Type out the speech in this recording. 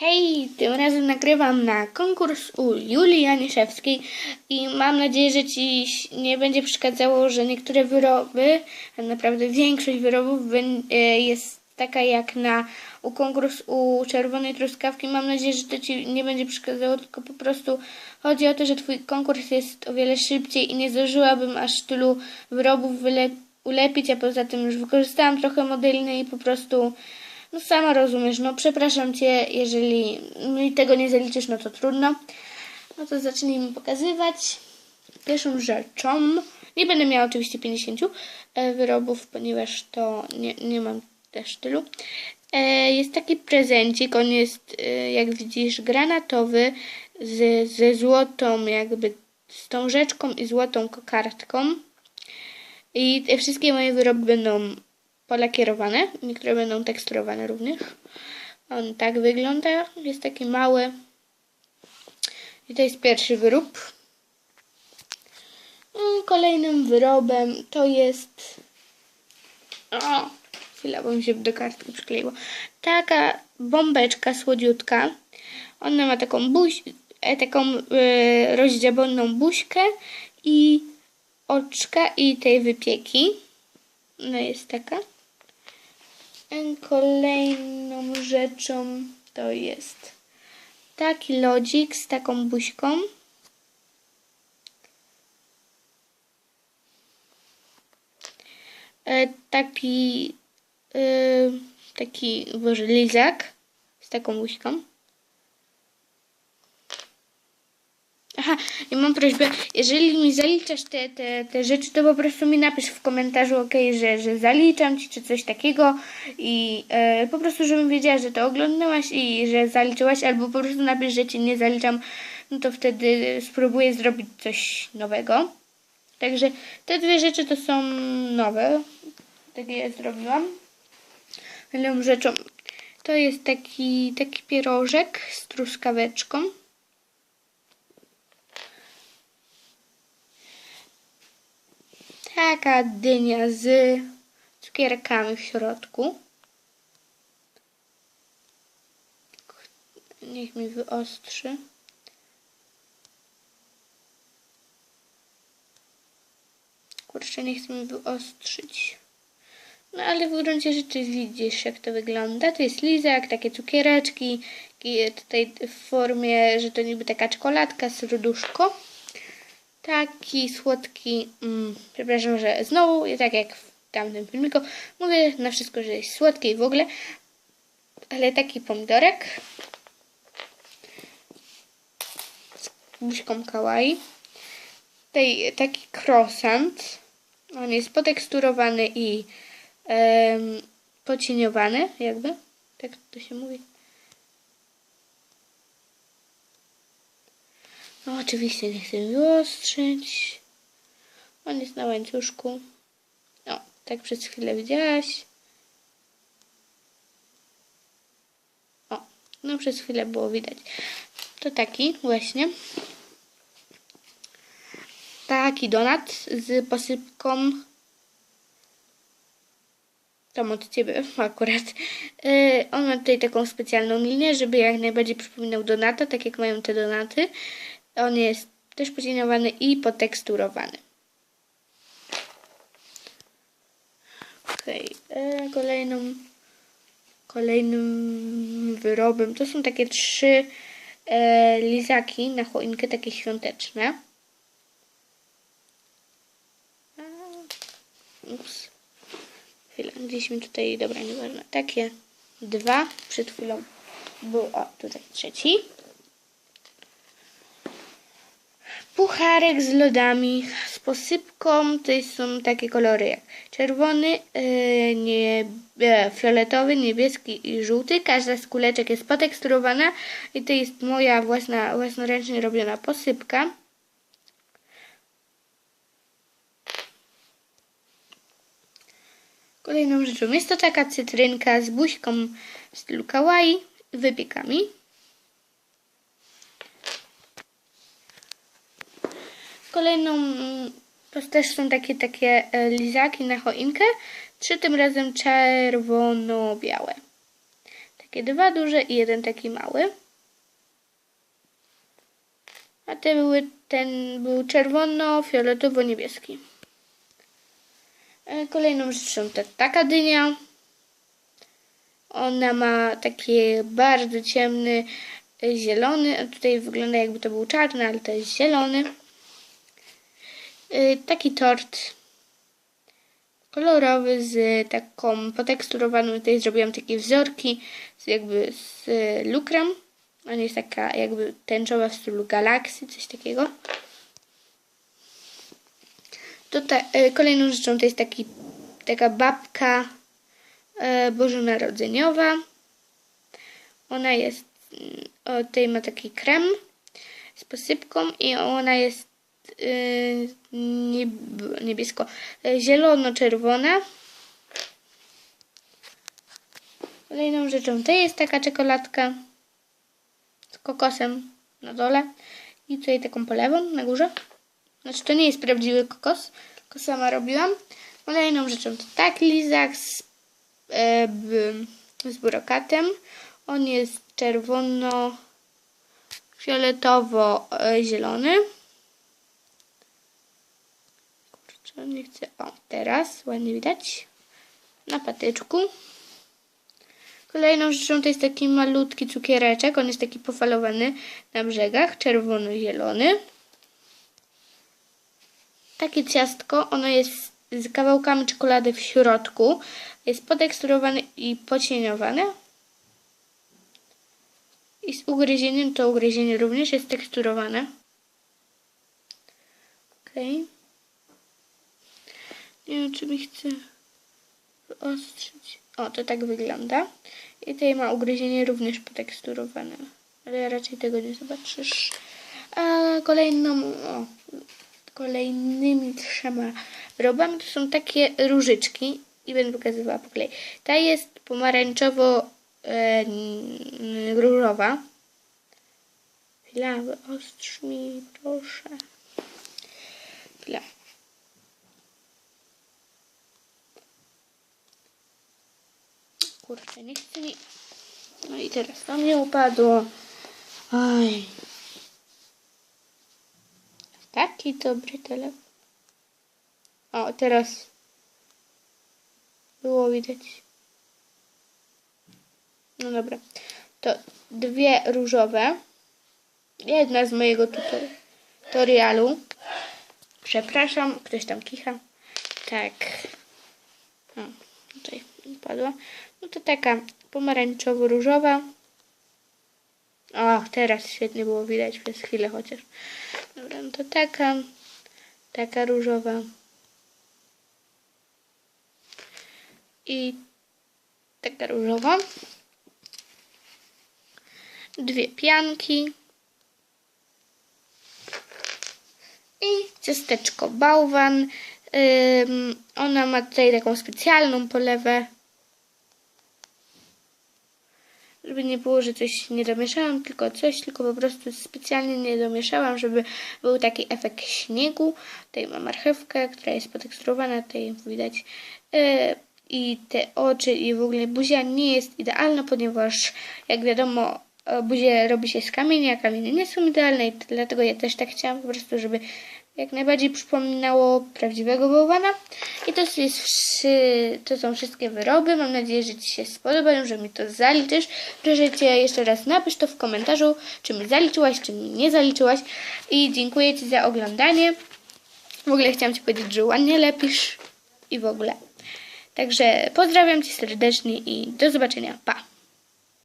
Hej, tym razem nagrywam na konkurs u Julii Janiszewskiej i mam nadzieję, że Ci nie będzie przeszkadzało, że niektóre wyroby, a naprawdę większość wyrobów e, jest taka jak na u konkurs u Czerwonej Truskawki. Mam nadzieję, że to Ci nie będzie przeszkadzało, tylko po prostu chodzi o to, że Twój konkurs jest o wiele szybciej i nie zdążyłabym aż tylu wyrobów ulepić, a poza tym już wykorzystałam trochę modelny i po prostu no sama rozumiesz, no przepraszam Cię, jeżeli mi tego nie zaliczysz, no to trudno. No to zacznijmy pokazywać. Pierwszą rzeczą, nie będę miała oczywiście 50 e, wyrobów, ponieważ to nie, nie mam też tylu. E, Jest taki prezencik, on jest e, jak widzisz granatowy z, ze złotą jakby z tą rzeczką i złotą kokardką. I te wszystkie moje wyroby będą polakierowane, niektóre będą teksturowane również. On tak wygląda, jest taki mały. I to jest pierwszy wyrób. Mm, Kolejnym wyrobem to jest. O, chwila, bo mi się do kartki przykleiło. Taka bombeczka słodziutka. Ona ma taką buź, e, taką rozdziabioną buźkę i oczka i tej wypieki. Ona jest taka. Kolejną rzeczą to jest taki lodzik z taką buźką. E, Taki, e, taki, boże, lizak z taką buźką. Aha, i mam prośbę, jeżeli mi zaliczasz te, te, te rzeczy, to po prostu mi napisz w komentarzu, ok, że, że zaliczam ci, czy coś takiego i e, po prostu, żebym wiedziała, że to oglądałaś i że zaliczyłaś, albo po prostu napisz, że ci nie zaliczam, no to wtedy spróbuję zrobić coś nowego. Także te dwie rzeczy to są nowe, takie je zrobiłam. Kolejną rzeczą to jest taki, taki pierożek z truskaweczką. Taka dynia z cukierkami w środku. Niech mi wyostrzy. Kurczę, nie chce mi wyostrzyć. No ale w gruncie rzeczy widzisz, jak to wygląda. To jest lizak, takie cukiereczki. Tutaj w formie, że to niby taka czekoladka, serduszko. Taki słodki, mm, przepraszam, że znowu, tak jak w tamtym filmiku, mówię na wszystko, że jest słodkie i w ogóle, ale taki pomidorek z buźką kawaii. Tutaj taki croissant, on jest poteksturowany i em, pocieniowany, jakby, tak to się mówi. No oczywiście nie chcę wyostrzyć. On jest na łańcuszku. O, tak przez chwilę widziałaś. O, no przez chwilę było widać. To taki właśnie. Taki donat z posypką. Tam od ciebie akurat. Yy, on ma tutaj taką specjalną linię, żeby jak najbardziej przypominał donata, tak jak mają te donaty. On jest też pocieniowany i poteksturowany. Okej, e, kolejną kolejnym wyrobem to są takie trzy e, lizaki na choinkę, takie świąteczne. Ups. Chwila, gdzieś mi tutaj, dobra, nieważne. Takie dwa, przed chwilą był, o, tutaj trzeci. Pucharek z lodami, z posypką. To są takie kolory jak czerwony, e, nie, e, fioletowy, niebieski i żółty. Każda z kuleczek jest poteksturowana i to jest moja własna, własnoręcznie robiona posypka. Kolejną rzeczą jest to taka cytrynka z buźką w stylu kawaii, wypiekami. Kolejną mm, to też są takie takie e, lizaki na choinkę, trzy tym razem czerwono-białe. Tak takie dwa duże i jeden taki mały. A te były, ten był czerwono-fioletowo-niebieski. E, Kolejną rzeczą to taka dynia. Ona ma takie bardzo ciemny e, zielony, tutaj wygląda jakby to był czarny, ale to jest zielony. E, Taki tort kolorowy z taką poteksturowaną, tutaj zrobiłam takie wzorki z jakby z lukrem. Ona jest taka jakby tęczowa w stylu galaksji, coś takiego. To ta, e, kolejną rzeczą to jest taki, taka babka e, bożonarodzeniowa. Ona jest, mm, o, tutaj ma taki krem z posypką i ona jest y, nieb- niebiesko, e, zielono-czerwona. Kolejną rzeczą to jest taka czekoladka z kokosem na dole i tutaj taką polewą na górze. Znaczy to nie jest prawdziwy kokos, tylko sama robiłam. Kolejną rzeczą to taki lizak z, e, b, z brokatem. On jest czerwono zielony. Kurczę, nie chcę. O, teraz ładnie widać. Na patyczku. Kolejną rzeczą to jest taki malutki cukiereczek. On jest taki pofalowany na brzegach, czerwono-zielony. Takie ciastko, ono jest z kawałkami czekolady w środku. Jest poteksturowane i pocieniowane. I z ugryzieniem to ugryzienie również jest teksturowane. Okej. Nie wiem, czy mi chce wyostrzyć. O, to tak wygląda. I tutaj ma ugryzienie również poteksturowane. Ale raczej tego nie zobaczysz. A kolejną, o, kolejnymi trzema wyrobami to są takie różyczki. I będę pokazywała po kolei. Ta jest pomarańczowo e. Chwila, wyostrz mi, proszę. Chwila. Kurczę, nie chce mi... No i teraz to mnie upadło. Oj. Taki dobry telefon. O, teraz było widać. No dobra. To dwie różowe. Jedna z mojego tutor- tutorialu. Przepraszam, ktoś tam kicha. Tak. O, tutaj padła. No to taka pomarańczowo-różowa. O, teraz świetnie było widać przez chwilę chociaż. Dobra, no to taka, taka różowa. I taka różowa. Dwie pianki. I ciasteczko bałwan. Ym, ona ma tutaj taką specjalną polewę. Żeby nie było, że coś nie domieszałam, tylko coś, tylko po prostu specjalnie nie domieszałam, żeby był taki efekt śniegu. Tutaj mam marchewkę, która jest poteksturowana, tutaj widać. Yy, I te oczy i w ogóle buzia nie jest idealna, ponieważ jak wiadomo, e, buzie robi się z kamienia, a kamienie nie są idealne i dlatego ja też tak chciałam po prostu, żeby jak najbardziej przypominało prawdziwego bałwana. I to, jest, wszy- to są wszystkie wyroby. Mam nadzieję, że Ci się spodobają, że mi to zaliczysz. Proszę Cię jeszcze raz napisz to w komentarzu, czy mi zaliczyłaś, czy mi nie zaliczyłaś. I dziękuję Ci za oglądanie. W ogóle chciałam Ci powiedzieć, że ładnie lepisz i w ogóle. Także pozdrawiam Cię serdecznie i do zobaczenia. Pa!